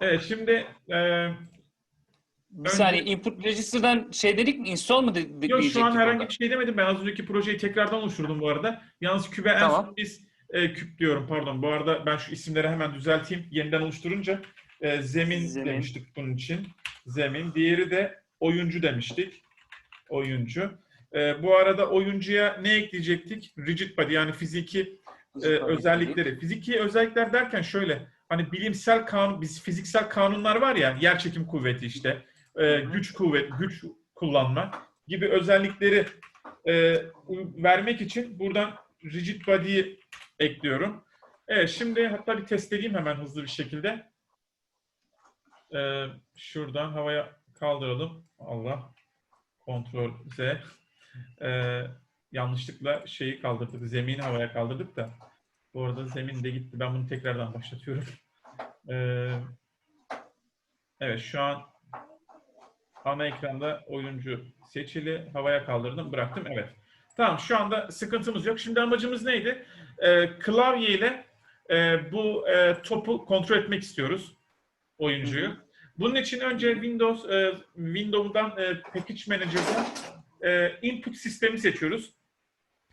Evet şimdi e, Bir Önce- saniye input register'dan şey dedik mi? Install mı de- de- yok şu an herhangi orada? bir şey demedim. Ben az önceki projeyi tekrardan oluşturdum bu arada. Yalnız kübe en Tamam. son biz e, küp diyorum pardon. Bu arada ben şu isimleri hemen düzelteyim. Yeniden oluşturunca e, zemin, Zemin. demiştik bunun için. Zemin. Diğeri de oyuncu demiştik. Oyuncu. E, bu arada oyuncuya ne ekleyecektik? Rigid body yani fiziki e, özellikleri. Fiziki özellikler derken şöyle hani bilimsel kanun, biz fiziksel kanunlar var ya yer çekim kuvveti işte e, güç kuvvet, güç kullanma gibi özellikleri e, vermek için buradan rigid body'yi ekliyorum. Evet şimdi hatta bir test edeyim hemen hızlı bir şekilde. E, şuradan havaya kaldıralım. Allah. Kontrol Z. E, yanlışlıkla şeyi kaldırdık. Zemini havaya kaldırdık da. Bu arada zemin de gitti. Ben bunu tekrardan başlatıyorum. Ee, evet şu an ana ekranda oyuncu seçili. Havaya kaldırdım. Bıraktım. Evet. Tamam şu anda sıkıntımız yok. Şimdi amacımız neydi? Ee, klavye ile e, bu e, topu kontrol etmek istiyoruz. Oyuncuyu. Hı hı. Bunun için önce Windows e, Windows'dan e, Package Manager'dan e, input sistemi seçiyoruz.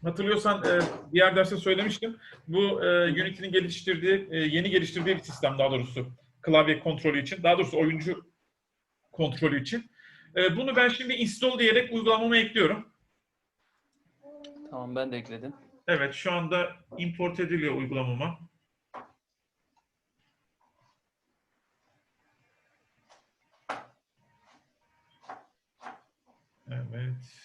Hatırlıyorsan e, diğer derste söylemiştim. Bu e, Unity'nin geliştirdiği, e, yeni geliştirdiği bir sistem daha doğrusu. Klavye kontrolü için. Daha doğrusu oyuncu kontrolü için. E, bunu ben şimdi install diyerek uygulamama ekliyorum. Tamam ben de ekledim. Evet şu anda import ediliyor uygulamama. Evet.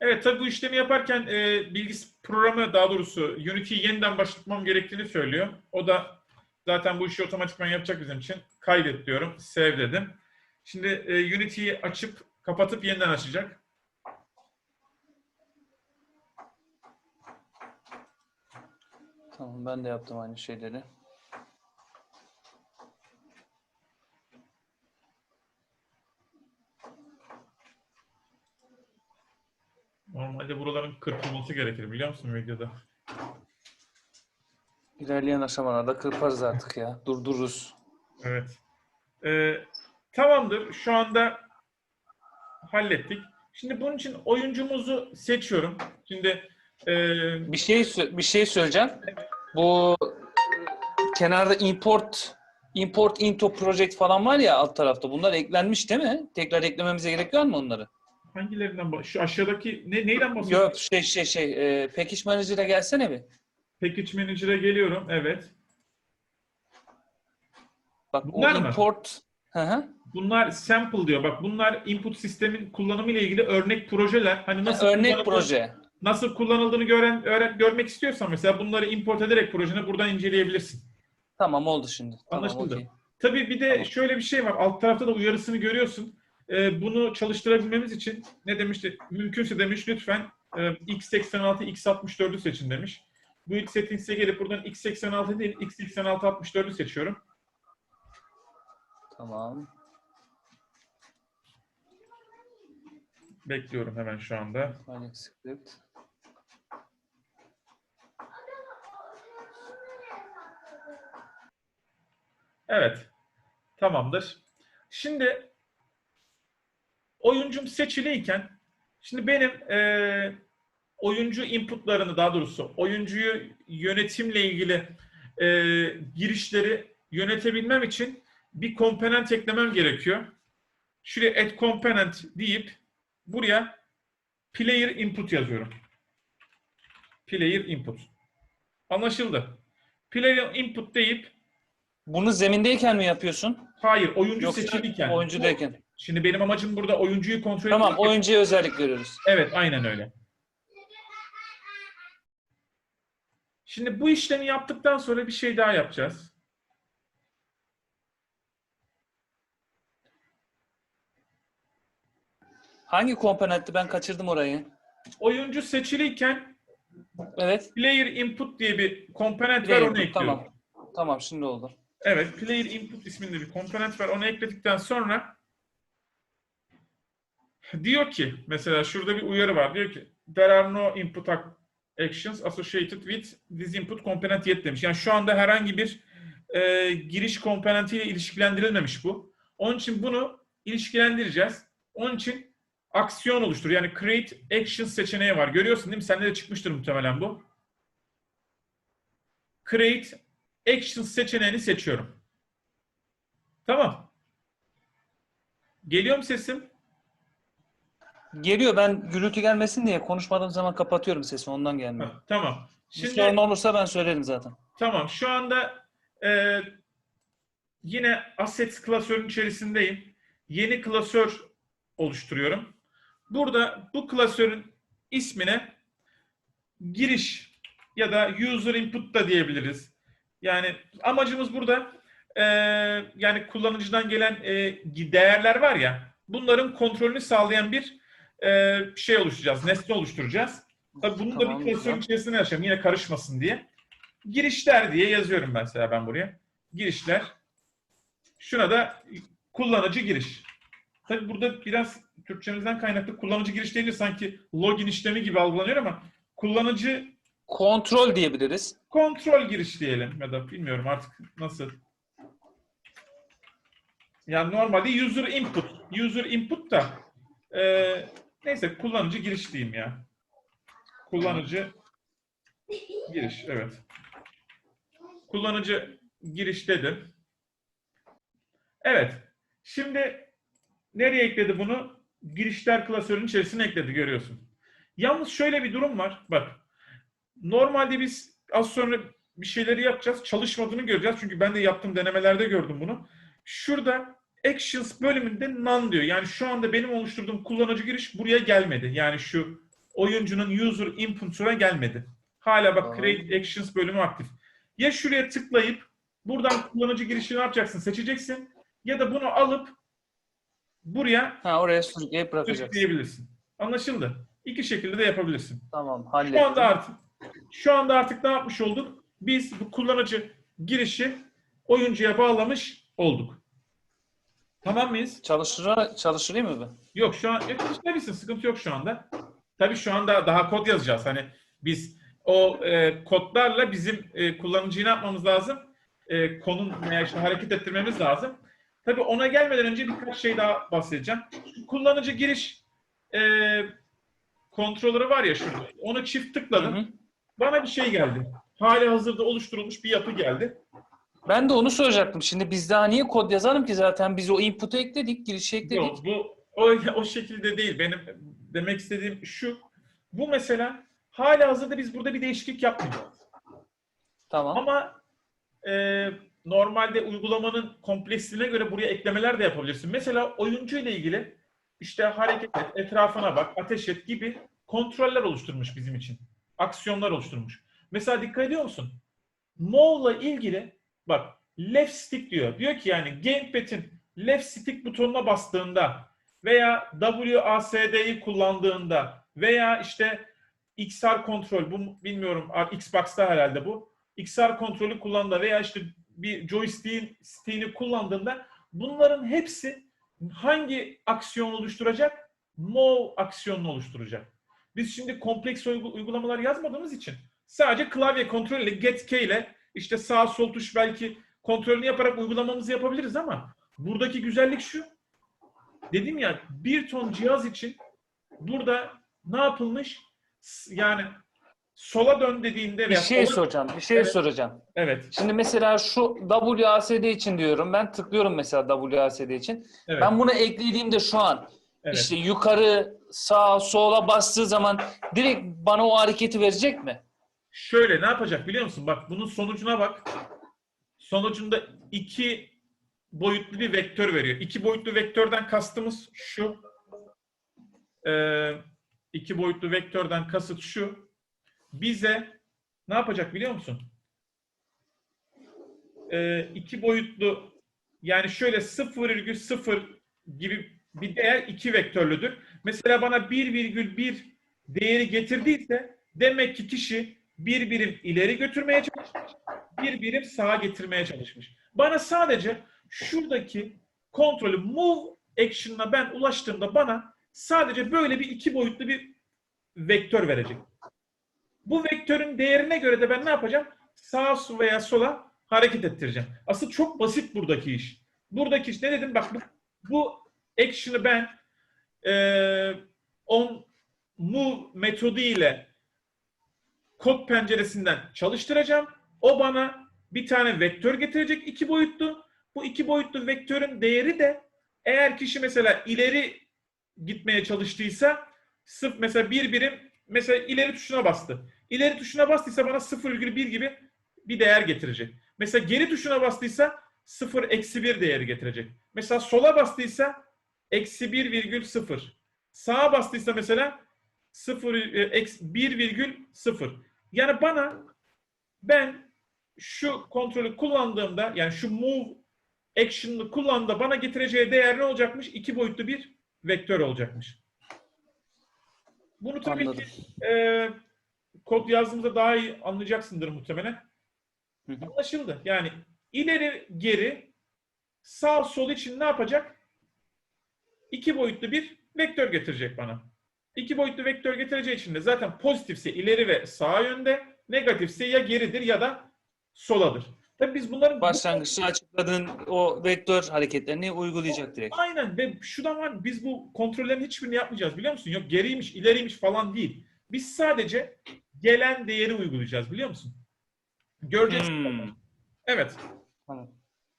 Evet tabii bu işlemi yaparken e, bilgis programı daha doğrusu Unity'yi yeniden başlatmam gerektiğini söylüyor. O da zaten bu işi otomatikman yapacak bizim için. Kaydet diyorum. Save dedim. Şimdi e, Unity'yi açıp kapatıp yeniden açacak. Tamam ben de yaptım aynı şeyleri. Normalde buraların kırpılması gerekir biliyor musun videoda? İlerleyen aşamalarda kırparız artık ya. Durdururuz. Evet. Ee, tamamdır. Şu anda hallettik. Şimdi bunun için oyuncumuzu seçiyorum. Şimdi e, Bir şey bir şey söyleyeceğim. Bu kenarda import import into project falan var ya alt tarafta. Bunlar eklenmiş değil mi? Tekrar eklememize gerek var mı onları? Hangilerinden bah- şu aşağıdaki ne neyden bahsediyorsun? Yok şey şey şey e, package manager'a gelsene bir. Package Manager'a geliyorum. Evet. Bak Bunlar o mı? import Hı hı. Bunlar sample diyor. Bak bunlar input sistemin kullanımı ile ilgili örnek projeler. Hani nasıl Örnek proje. Nasıl kullanıldığını gören, öğren, görmek istiyorsan mesela bunları import ederek projeni buradan inceleyebilirsin. Tamam oldu şimdi. Tamam, Anlaşıldı. okey. Tabii bir de Tamam. şöyle bir şey var. Alt tarafta da uyarısını görüyorsun. Ee, bunu çalıştırabilmemiz için ne demişti? Mümkünse demiş lütfen e, x86, x64'ü seçin demiş. Bu ilk settings'e gelip buradan x86 değil x86 64'ü seçiyorum. Tamam. Bekliyorum hemen şu anda. Alex script. Evet. Tamamdır. Şimdi oyuncum seçiliyken şimdi benim e, oyuncu inputlarını daha doğrusu oyuncuyu yönetimle ilgili e, girişleri yönetebilmem için bir komponent eklemem gerekiyor. Şuraya add component deyip buraya player input yazıyorum. Player input. Anlaşıldı. Player input deyip Bunu zemindeyken mi yapıyorsun? Hayır, oyuncu Yoksa seçilirken. oyuncudayken. Şimdi benim amacım burada oyuncuyu kontrol Tamam etmek. oyuncuya özellik veriyoruz. Evet, aynen öyle. Şimdi bu işlemi yaptıktan sonra bir şey daha yapacağız. Hangi komponentti ben kaçırdım orayı. Oyuncu seçiliyken Evet. player input diye bir komponent var onu ekliyorum. Tamam. Tamam şimdi oldu. Evet, player input isminde bir komponent var. Onu ekledikten sonra diyor ki mesela şurada bir uyarı var. Diyor ki there are no input ac- actions associated with this input component yet demiş. Yani şu anda herhangi bir e, giriş komponentiyle ilişkilendirilmemiş bu. Onun için bunu ilişkilendireceğiz. Onun için aksiyon oluştur. Yani create action seçeneği var. Görüyorsun değil mi? Sende de çıkmıştır muhtemelen bu. Create action seçeneğini seçiyorum. Tamam. Geliyor mu sesim? Geliyor ben gürültü gelmesin diye konuşmadığım zaman kapatıyorum sesimi ondan gelmiyor. Ha, tamam. Bir Şimdi sorun olursa ben söylerim zaten. Tamam. Şu anda e, yine assets klasörün içerisindeyim. Yeni klasör oluşturuyorum. Burada bu klasörün ismine giriş ya da user input da diyebiliriz. Yani amacımız burada e, yani kullanıcıdan gelen e, değerler var ya bunların kontrolünü sağlayan bir e, şey oluşturacağız. Nesne oluşturacağız. Tabii bunu da Tamam, bir klasörün güzel. içerisinde yaşayalım. Yine karışmasın diye. Girişler diye yazıyorum mesela ben buraya. Girişler. Şuna da kullanıcı giriş. Tabii burada biraz Türkçemizden kaynaklı kullanıcı giriş deyince sanki login işlemi gibi algılanıyor ama kullanıcı Kontrol diyebiliriz. kontrol giriş diyelim ya da bilmiyorum artık nasıl. Yani normalde user input. User input da e, neyse kullanıcı giriş diyeyim ya. Kullanıcı giriş evet. Kullanıcı giriş dedim. Evet. Şimdi nereye ekledi bunu? Girişler klasörünün içerisine ekledi görüyorsun. Yalnız şöyle bir durum var. Bak. Normalde biz az sonra bir şeyleri yapacağız. Çalışmadığını göreceğiz. Çünkü ben de yaptığım denemelerde gördüm bunu. Şurada Actions bölümünde none diyor. Yani şu anda benim oluşturduğum kullanıcı giriş buraya gelmedi. Yani şu oyuncunun user input'una gelmedi. Hala bak create actions bölümü aktif. Ya şuraya tıklayıp buradan kullanıcı girişi ne yapacaksın seçeceksin ya da bunu alıp buraya Ha oraya sürükleyip bırakacaksın. sürükleyebilirsin. Anlaşıldı. İki şekilde de yapabilirsin. Tamam Şu hallettim. anda artık şu anda artık ne yapmış olduk? Biz bu kullanıcı girişi oyuncuya bağlamış olduk. Tamam mıyız? Çalışır, çalıştırayım mı ben? Yok şu an yok, çalıştırabilirsin. Sıkıntı yok şu anda. Tabii şu anda daha kod yazacağız. Hani biz o e, kodlarla bizim e, kullanıcıyı ne yapmamız lazım? E, konum veya işte hareket ettirmemiz lazım. Tabii ona gelmeden önce birkaç şey daha bahsedeceğim. Şu kullanıcı giriş e, kontrolörü var ya şurada. Onu çift Hı tıkladım. hı. Bana bir şey geldi. Hali hazırda oluşturulmuş bir yapı geldi. Ben de onu soracaktım. Şimdi biz daha niye kod yazalım ki zaten? Biz o input'u ekledik, girişi ekledik. Yok bu o, o şekilde değil. Benim demek istediğim şu. Bu mesela hali hazırda biz burada bir değişiklik yapmayacağız. Tamam. Ama e, normalde uygulamanın kompleksliğine göre buraya eklemeler de yapabilirsin. Mesela oyuncu ile ilgili işte hareket et, etrafına bak, ateş et gibi kontroller oluşturmuş bizim için. Aksiyonlar oluşturmuş. Mesela dikkat ediyor musun? Move'la ilgili bak left stick diyor. Diyor ki yani gamepad'in left stick butonuna bastığında veya WASD'yi kullandığında veya işte XR kontrol bu bilmiyorum Xbox'ta herhalde bu. XR kontrolü kullandığında veya işte bir joystick'in stick'ini kullandığında bunların hepsi hangi aksiyon oluşturacak? Move aksiyonunu oluşturacak. Biz şimdi kompleks uygu- uygulamalar yazmadığımız için sadece klavye kontrolüyle get key ile işte sağ sol tuş belki kontrolünü yaparak uygulamamızı yapabiliriz ama buradaki güzellik şu. Dedim ya bir ton cihaz için burada ne yapılmış? Yani sola dön dediğinde Bir şey sola- soracağım. Bir şey Evet. soracağım. Evet, Şimdi mesela şu WASD için diyorum. Ben tıklıyorum mesela WASD için. evet, Ben bunu eklediğimde şu an evet. işte yukarı, sağ, sola bastığı zaman direkt bana o hareketi verecek mi? Şöyle ne yapacak biliyor musun? Bak bunun sonucuna bak. Sonucunda iki boyutlu bir vektör veriyor. İki boyutlu vektörden kastımız şu. Ee, iki boyutlu vektörden kasıt şu. Bize ne yapacak biliyor musun? Ee, iki boyutlu yani şöyle 0,0 gibi bir değer iki vektörlüdür. Mesela bana 1,1 değeri getirdiyse demek ki kişi bir birim ileri götürmeye çalışmış, bir birim sağa getirmeye çalışmış. Bana sadece şuradaki kontrolü move action'la ben ulaştığımda bana sadece böyle bir iki boyutlu bir vektör verecek. Bu vektörün değerine göre de ben ne yapacağım? Sağa veya sola hareket ettireceğim. Aslında çok basit buradaki iş. Buradaki iş ne dedim? Bak bu, bu action'ı ben eee on move metodu ile kod penceresinden çalıştıracağım. O bana bir tane vektör getirecek iki boyutlu. Bu iki boyutlu vektörün değeri de eğer kişi mesela ileri gitmeye çalıştıysa sıf mesela bir birim mesela ileri tuşuna bastı. İleri tuşuna bastıysa bana 0,1 gibi bir değer getirecek. Mesela geri tuşuna bastıysa 0 eksi 1 değeri getirecek. Mesela sola bastıysa eksi 1,0. Sağa bastıysa mesela 0 e, eksi 1,0. Yani bana ben şu kontrolü kullandığımda yani şu move action'ı kullandığımda bana getireceği değer ne olacakmış? İki boyutlu bir vektör olacakmış. Bunu tabii Anladım. ki e, kod yazdığımızda daha iyi anlayacaksındır muhtemelen. Hı hı. Anlaşıldı. Yani ileri geri sağ sol için ne yapacak? İki boyutlu bir vektör getirecek bana. İki boyutlu vektör getireceği için de zaten pozitifse ileri ve sağ yönde, negatifse ya geridir ya da soladır. Tabii biz bunların Başlangıçta açıkladığın o vektör hareketlerini uygulayacak direkt. Aynen ve şu da var biz bu kontrollerin hiçbirini yapmayacağız biliyor musun? Yok geriymiş, ileriymiş falan değil. Biz sadece gelen değeri uygulayacağız biliyor musun? Göreceğiz. Hmm. Evet. Tamam.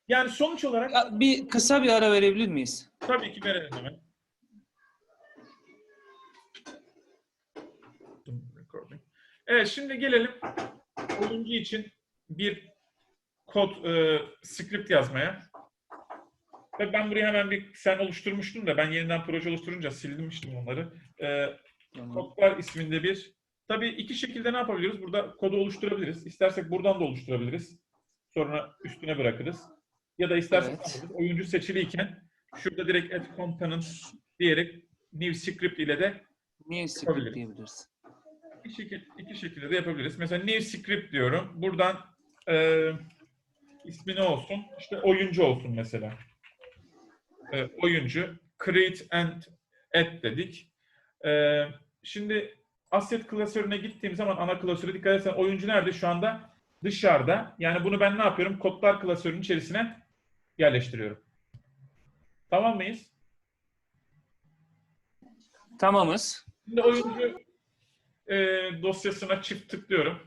Yani sonuç olarak Ya bir kısa bir ara verebilir miyiz? tabii ki verelim hemen. Evet şimdi gelelim oyuncu için bir kod e, script yazmaya. Ve ben buraya hemen bir sen oluşturmuştun da ben yeniden proje oluşturunca silmiştim onları. E, kodlar isminde bir. Tabii iki şekilde ne yapabiliriz? Burada kodu oluşturabiliriz. İstersek buradan da oluşturabiliriz. Sonra üstüne bırakırız. Ya da istersek Evet. oyuncu seçiliyken şurada direkt add components diyerek new script ile de Yapabiliriz. script diyebiliriz? İki, şekil, iki şekilde de yapabiliriz. Mesela new script diyorum. Buradan e, ismi ne olsun? İşte oyuncu olsun mesela. E, oyuncu. Create and add dedik. E, şimdi asset klasörüne gittiğim zaman ana klasöre dikkat edersen oyuncu nerede şu anda? Dışarıda. Yani bunu ben ne yapıyorum? Kodlar klasörünün içerisine yerleştiriyorum. Tamam mıyız? Tamamız. Şimdi oyuncu e, dosyasına çift tıklıyorum.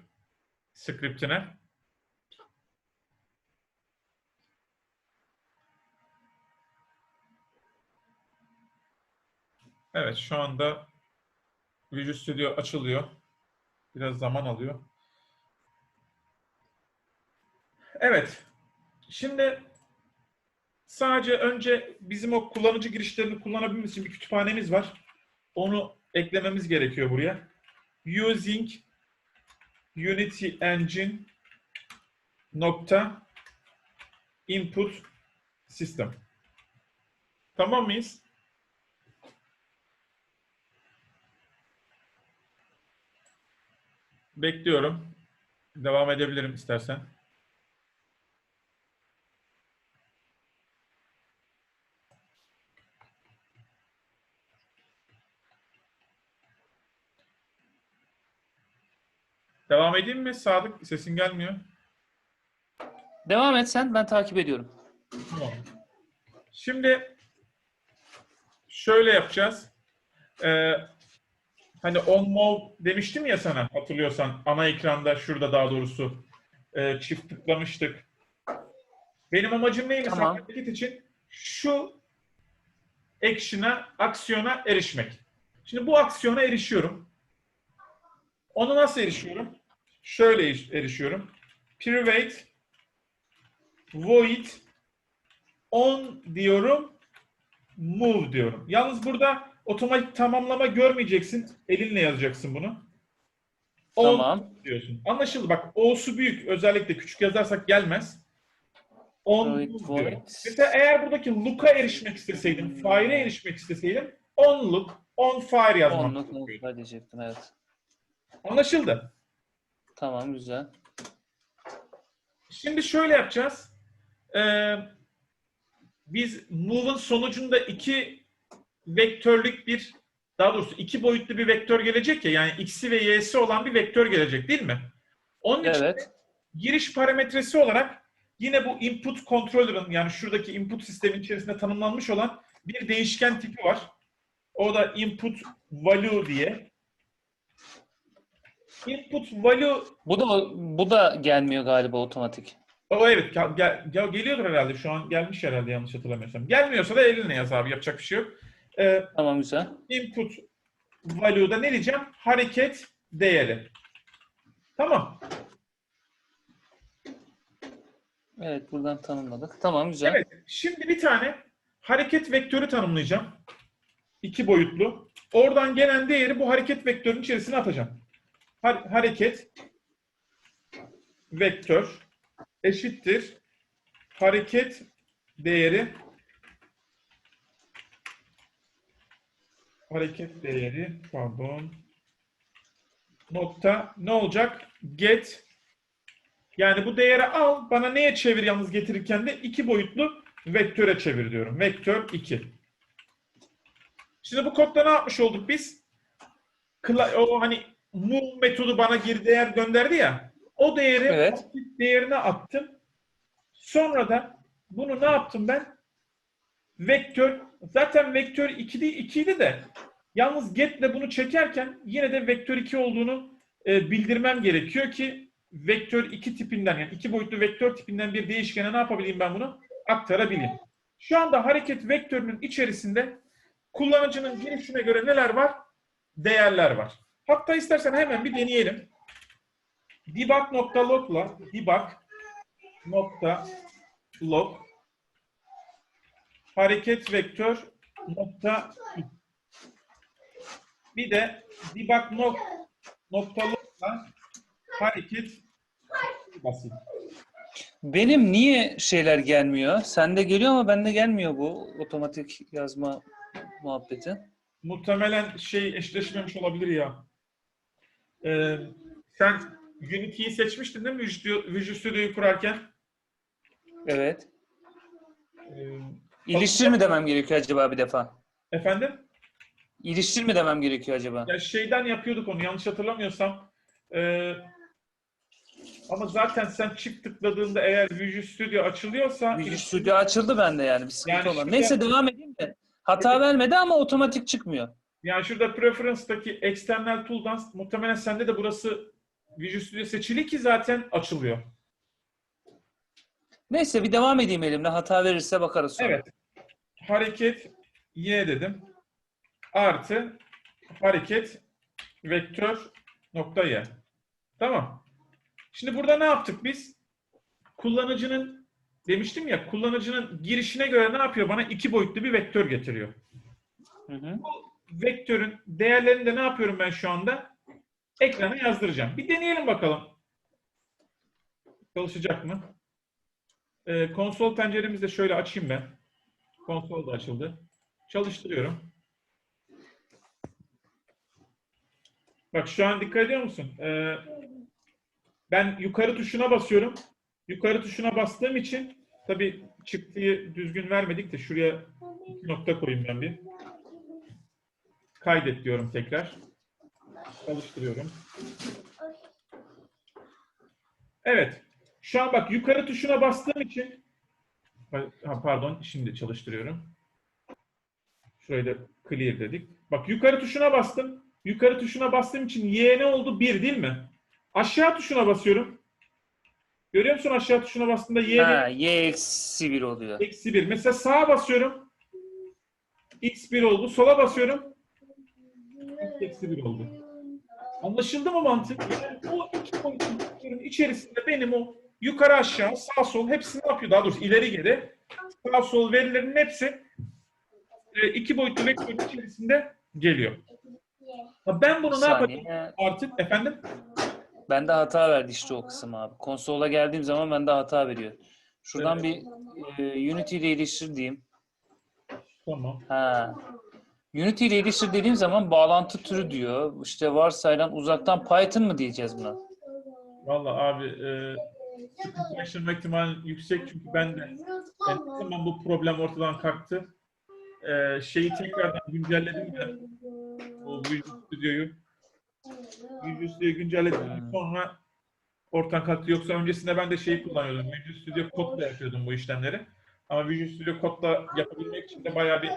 Scriptine. Evet şu anda Visual Studio açılıyor. Biraz zaman alıyor. Evet. Şimdi sadece önce bizim o kullanıcı girişlerini kullanabilmemiz için bir kütüphanemiz var. Onu eklememiz gerekiyor buraya. Using Unity Engine nokta input system. Tamam mıyız? Bekliyorum. Devam edebilirim istersen. Devam edeyim mi? Sadık sesin gelmiyor. Devam et sen, ben takip ediyorum. Tamam. Şimdi şöyle yapacağız. Ee, hani on move demiştim ya sana hatırlıyorsan ana ekranda şurada daha doğrusu e, çift tıklamıştık. Benim amacım neymiş Tamam. hareket için? Şu action'a, aksiyona erişmek. Şimdi bu aksiyona erişiyorum. Onu nasıl erişiyorum? Şöyle eriş- erişiyorum. Private void on diyorum, move diyorum. Yalnız burada otomatik tamamlama görmeyeceksin. Elinle yazacaksın bunu. On Tamam. diyorsun. Anlaşıldı. Bak O'su büyük. Özellikle küçük yazarsak gelmez. On Void, move diyorum. Mesela eğer buradaki look'a erişmek isteseydim, fire'e erişmek isteseydim on look, on fire yazmam. Onluk multiply diyecektin evet. Anlaşıldı. Tamam güzel. Şimdi şöyle yapacağız. Ee, biz move'un sonucunda iki vektörlük bir daha doğrusu iki boyutlu bir vektör gelecek ya yani x'i ve y'si olan bir vektör gelecek değil mi? Onun için Evet. giriş parametresi olarak yine bu input controller'ın yani şuradaki input sistemin içerisinde tanımlanmış olan bir değişken tipi var. O da input value diye. Input value Bu da bu da gelmiyor galiba otomatik. o evet gel, gel, gel- geliyordur herhalde şu an gelmiş herhalde yanlış hatırlamıyorsam. Gelmiyorsa da eline yaz abi yapacak bir şey yok. Ee, Tamam güzel. input value'da ne diyeceğim? Hareket değeri. Tamam. Evet buradan tanımladık. Tamam güzel. Evet. Şimdi bir tane hareket vektörü tanımlayacağım. İki boyutlu. Oradan gelen değeri bu hareket vektörünün içerisine atacağım. Ha- hareket vektör eşittir hareket değeri hareket değeri pardon nokta ne olacak? Get yani bu değeri al bana neye çevir yalnız getirirken de iki boyutlu vektöre çevir diyorum. Vektör 2. Şimdi bu kodda ne yapmış olduk biz? O hani move metodu bana geri değer gönderdi ya. O değeri Evet. aktif değerine attım. Sonra da bunu ne yaptım ben? Vektör zaten vektör 2'di 2'ydi de yalnız get'le bunu çekerken yine de vektör 2 olduğunu e, bildirmem gerekiyor ki vektör 2 tipinden yani iki boyutlu vektör tipinden bir değişkene ne yapabileyim ben bunu? Aktarabileyim. Şu anda hareket vektörünün içerisinde kullanıcının girişine göre neler var? Değerler var. Hatta istersen hemen bir deneyelim. Debug.log'la debug nokta log hareket vektör nokta bir de debug nok nokta log'la hareket basit. Benim niye şeyler gelmiyor? Sende geliyor ama bende gelmiyor bu otomatik yazma muhabbeti. Muhtemelen şey eşleşmemiş olabilir ya. Ee, sen Unity'yi seçmiştin değil mi Visual Visual Studio'yu kurarken? Evet. Ee, İliştir mi demem gerekiyor acaba bir defa? efendim? İliştir mi demem gerekiyor acaba? Ya şeyden yapıyorduk onu yanlış hatırlamıyorsam. Ee, ama zaten sen çift tıkladığında eğer Visual Studio açılıyorsa Visual Studio açıldı bende yani bir sıkıntı Yani olan. Neyse devam edeyim de. Hata vermedi ama otomatik çıkmıyor. Yani şurada Preference'daki External Tool'dan muhtemelen sende de burası Visual Studio seçili ki zaten açılıyor. Neyse bir devam edeyim elimle. Hata verirse bakarız sonra. Evet. Hareket y dedim. Artı hareket vektör nokta y. Tamam. Şimdi burada ne yaptık biz? Kullanıcının demiştim ya kullanıcının girişine göre ne yapıyor? Bana iki boyutlu bir vektör getiriyor. Hı hı. Vektörün değerlerini de ne yapıyorum ben şu anda? Ekrana yazdıracağım. Bir deneyelim bakalım. Çalışacak mı? Ee, konsol penceremizi de şöyle açayım ben. Konsol da açıldı. Çalıştırıyorum. Bak şu an dikkat ediyor musun? Ee, ben yukarı tuşuna basıyorum. Yukarı tuşuna bastığım için tabii çıktıyı düzgün vermedik de şuraya nokta koyayım ben bir. Kaydet diyorum tekrar. Çalıştırıyorum. Evet. Şu an bak yukarı tuşuna bastığım için ha, pardon şimdi çalıştırıyorum. Şurayı da clear dedik. Bak yukarı tuşuna bastım. Yukarı tuşuna bastığım için y ne oldu? 1 değil mi? Aşağı tuşuna basıyorum. Görüyor musun aşağı tuşuna bastığımda y ne? Ha, y eksi 1 oluyor. Eksi 1. Mesela sağa basıyorum. X1 oldu. Sola basıyorum. Eksi 1 oldu. Anlaşıldı mı mantık? Yani o iki boyutlu vektörün içerisinde benim o yukarı aşağı sağ sol hepsi ne yapıyor? Daha doğrusu ileri geri sağ sol verilerin hepsi e, iki boyutlu vektörün içerisinde geliyor. Ben bunu Bir ne yapacağım artık efendim? Bende hata verdi işte o kısım abi. Konsola geldiğim zaman bende hata veriyor. Şuradan bir e, Unity ile iliştir diyeyim. Tamam. Ha. Unity ile iliştir dediğim zaman bağlantı türü diyor. İşte varsayılan uzaktan Python mı diyeceğiz buna? Vallahi abi e, yaşanma ihtimali yüksek çünkü ben de Yani zaman bu problem ortadan kalktı? Ee, şeyi tekrardan güncelledim de Visual Studio'yu. Visual Studio'yu güncelledim. Sonra ortadan kalktı. Yoksa öncesinde ben de şeyi kullanıyordum. Visual Studio Code'la yapıyordum bu işlemleri. Ama Visual Studio Code'la yapabilmek için de bayağı bir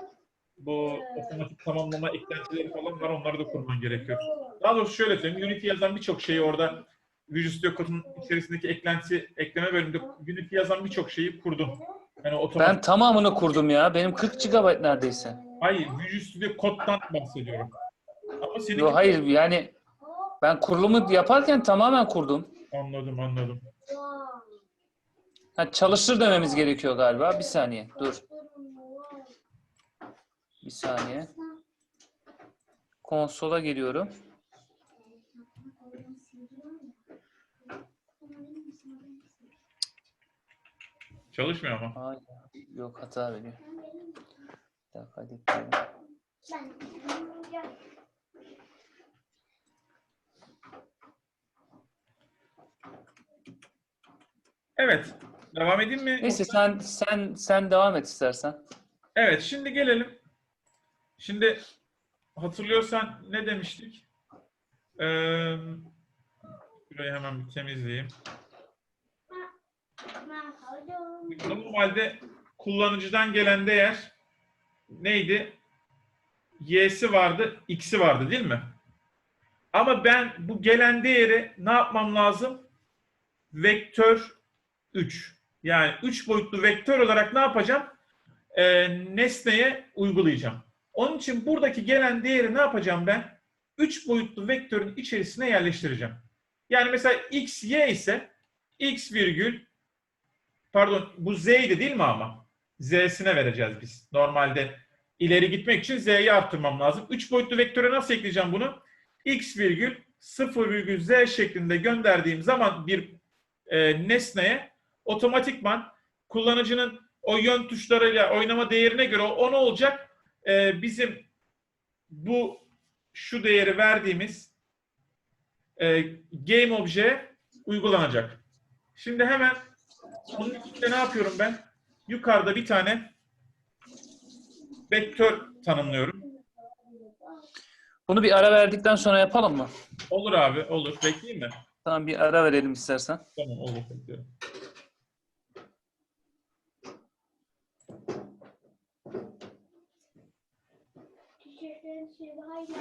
bu otomatik tamamlama eklentileri falan var. Onları da kurman gerekiyor. Daha doğrusu şöyle söyleyeyim. Unity yazan birçok şeyi orada Visual Studio Code'un içerisindeki eklenti ekleme bölümünde Unity yazan birçok şeyi kurdum. Yani otomatik Ben tamamını kurdum ya. Benim 40 GB neredeyse. Hayır, Visual Studio Code'dan bahsediyorum. Ama senin Yo, hayır yani ben kurulumu yaparken tamamen kurdum. anladım, anladım. Ha, çalıştır dememiz gerekiyor galiba. Bir saniye. Dur. Bir saniye. Konsola geliyorum. Çalışmıyor ama. Hayır. Yok hata veriyor. Bir dakika hadi. Evet. Devam edeyim mi? Neyse sen sen sen devam et istersen. Evet, şimdi gelelim. Şimdi hatırlıyorsan ne demiştik? Ee, burayı hemen bir temizleyeyim. Normalde kullanıcıdan gelen değer neydi? Y'si vardı, X'i vardı değil mi? Ama ben bu gelen değeri ne yapmam lazım? Vektör 3. Yani 3 boyutlu vektör olarak ne yapacağım? Ee, nesneye uygulayacağım. Onun için buradaki gelen değeri ne yapacağım ben? 3 boyutlu vektörün içerisine yerleştireceğim. Yani mesela x, y ise x virgül pardon bu z'ydi değil mi ama? Z'sine vereceğiz biz. Normalde ileri gitmek için z'yi arttırmam lazım. 3 boyutlu vektöre nasıl ekleyeceğim bunu? x virgül 0 virgül z şeklinde gönderdiğim zaman bir e, nesneye otomatikman kullanıcının o yön tuşlarıyla oynama değerine göre o ne olacak? E, bizim bu şu değeri verdiğimiz e, game obje uygulanacak. Şimdi hemen onun için de ne yapıyorum ben? Yukarıda bir tane vektör tanımlıyorum. Bunu bir ara verdikten sonra yapalım mı? Olur abi, olur. Bekleyeyim mi? Tamam bir ara verelim istersen. Tamam, olur. Bekliyorum. 去挖一下